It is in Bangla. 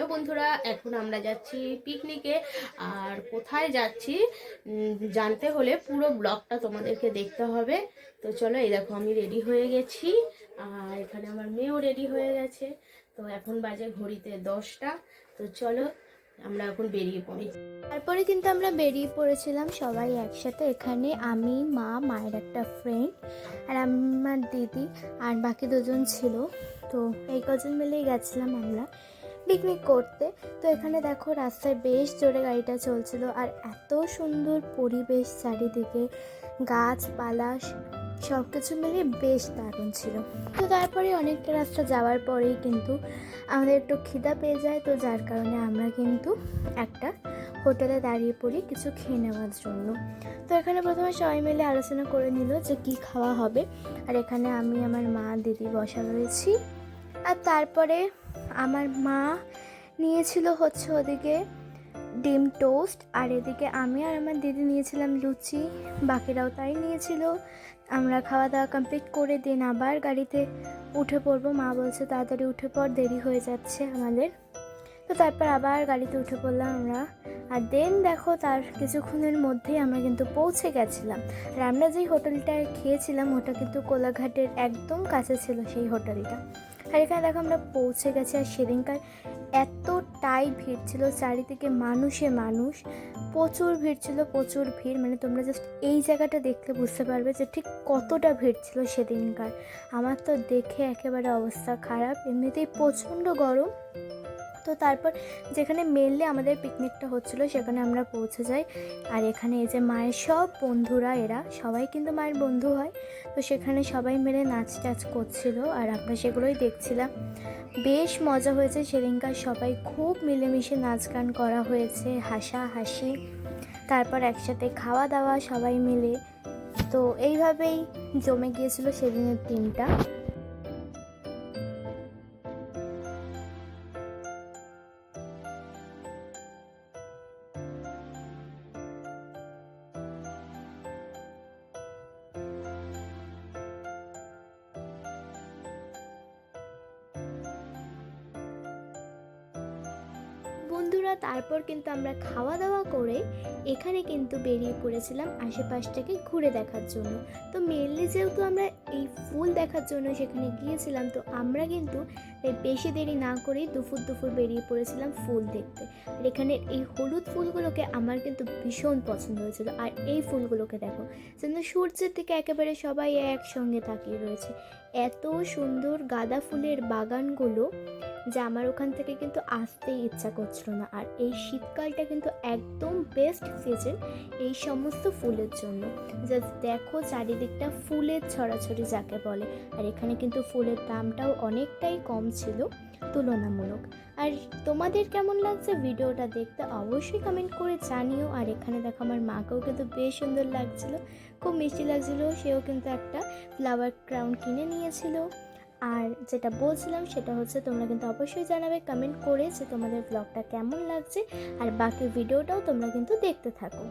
হ্যালো বন্ধুরা, এখন আমরা যাচ্ছি পিকনিকে আর কোথায় যাচ্ছি জানতে হলে পুরো ব্লগটা তোমাদেরকে দেখতে হবে। তো চলো, এই দেখো, আমি রেডি হয়ে গেছি। আর এখানে আমার মেয়েও রেডি হয়ে গেছে। তো এখন বাজে ঘড়িতে দশটা। তো চলো, আমরা এখন বেরিয়ে পড়ি। তারপরে কিন্তু আমরা বেরিয়ে পড়েছিলাম সবাই একসাথে। এখানে আমি, মা, মায়ের একটা ফ্রেন্ড আর আমার দিদি আর বাকি দুজন ছিল। তো এই কজন মিলেই গেছিলাম আমরা। পিকনিক করতে। তো এখানে দেখো রাস্তায় বেশ জোরে গাড়িটা চলছিল আর এত সুন্দর পরিবেশ চারিদিকে। গাছপালা সব কিছু মিলিয়ে বেশ দারুণ ছিল। তো তারপরে অনেকটা রাস্তা যাওয়ার পরেই কিন্তু আমাদের একটু খিদা পেয়ে যায়, তো যার কারণে আমরা কিন্তু একটা হোটেলে দাঁড়িয়ে পড়ি কিছু খেয়ে নেওয়ার জন্য। তো এখানে প্রথমে সবাই মিলে আলোচনা করে নিল যে কি খাওয়া হবে। আর এখানে আমি, আমার মা, দিদি বসা রয়েছি। আর তারপরে আমার মা নিয়েছিল হচ্ছে ওদিকে ডিম টোস্ট, আর এদিকে আমি আর আমার দিদি নিয়েছিলাম লুচি, বাকিরাও তাই নিয়েছিল। আমরা খাওয়া দাওয়া কমপ্লিট করে দিন আবার গাড়িতে উঠে পড়ব। মা বলছে, তাড়াতাড়ি উঠে পর দেরি হয়ে যাচ্ছে আমাদের। তো তারপর আবার গাড়িতে উঠে পড়লাম আমরা। আর দেন দেখো তার কিছুক্ষণের মধ্যেই আমরা কিন্তু পৌঁছে গেছিলাম। আর আমরা যেই হোটেলটায় খেয়েছিলাম, ওটা কিন্তু কোলাঘাটের একদম কাছে ছিল সেই হোটেলটা। আর এখানে দেখো আমরা পৌঁছে গেছি আর সেদিনকার এতটাই ভিড় ছিল, চারিদিকে মানুষে মানুষ, প্রচুর ভিড় ছিল, প্রচুর ভিড়। মানে তোমরা জাস্ট এই জায়গাটা দেখলে বুঝতে পারবে যে ঠিক কতটা ভিড় ছিল সেদিনকার। আমার তো দেখে একেবারে অবস্থা খারাপ, এমনিতেই প্রচণ্ড গরম। তো তারপর যেখানে মেনলি আমাদের পিকনিকটা হচ্ছিল, সেখানে আমরা পৌঁছে যাই। আর এখানে এই যে মায়ের সব বন্ধুরা এরা, সবাই কিন্তু মায়ের বন্ধু হয়। তো সেখানে সবাই মিলে নাচ টাচ করছিল, আর আমরা সেগুলোই দেখছিলাম। বেশ মজা হয়েছে, সেদিনকার সবাই খুব মিলেমিশে নাচ গান করা হয়েছে হাসা হাসি তারপর একসাথে খাওয়া দাওয়া সবাই মিলে। তো এইভাবেই জমে গিয়েছিল সেদিনের দিনটা। বন্ধুরা, তারপর কিন্তু আমরা খাওয়া দাওয়া করে এখানে কিন্তু বেরিয়ে পড়েছিলাম আশেপাশটাকে ঘুরে দেখার জন্য। তো মেনলি যেহেতু আমরা এই ফুল দেখার জন্য সেখানে গিয়েছিলাম, তো আমরা কিন্তু বেশি দেরি না করেই দুপুর দুপুর বেরিয়ে পড়েছিলাম ফুল দেখতে। আর এখানে এই হলুদ ফুলগুলোকে আমার কিন্তু ভীষণ পছন্দ হয়েছিল। আর এই ফুলগুলোকে দেখো, যেন সূর্যের দিকে একেবারে সবাই একসঙ্গে তাকিয়ে রয়েছে। এত সুন্দর গাঁদা ফুলের বাগানগুলো যে আমার ওখান থেকে কিন্তু আসতেই ইচ্ছা করছিল না। আর এই শীতকালটা কিন্তু একদম বেস্ট সিজন এই সমস্ত ফুলের জন্য। জাস্ট দেখো চারিদিকটা ফুলের ছড়াছড়ি যাকে বলে। আর এখানে কিন্তু ফুলের দামটাও অনেকটাই কম ছিল, তুলনামূলক। আর তোমাদের কেমন লাগছে ভিডিওটা দেখতে অবশ্যই কমেন্ট করে জানিও। আর এখানে দেখো আমার মাকেও কিন্তু বেশ সুন্দর লাগছিল। খুব মিষ্টি লাগছিল, সেও কিন্তু একটা ফ্লাওয়ার ক্রাউন কিনে নিয়েছিল। আর যেটা বলছিলাম সেটা হচ্ছে তোমরা কিন্তু অবশ্যই জানাবে কমেন্ট করে যে তোমাদের ব্লগটা কেমন লাগছে আর বাকি ভিডিওটাও তোমরা কিন্তু দেখতে থাকো।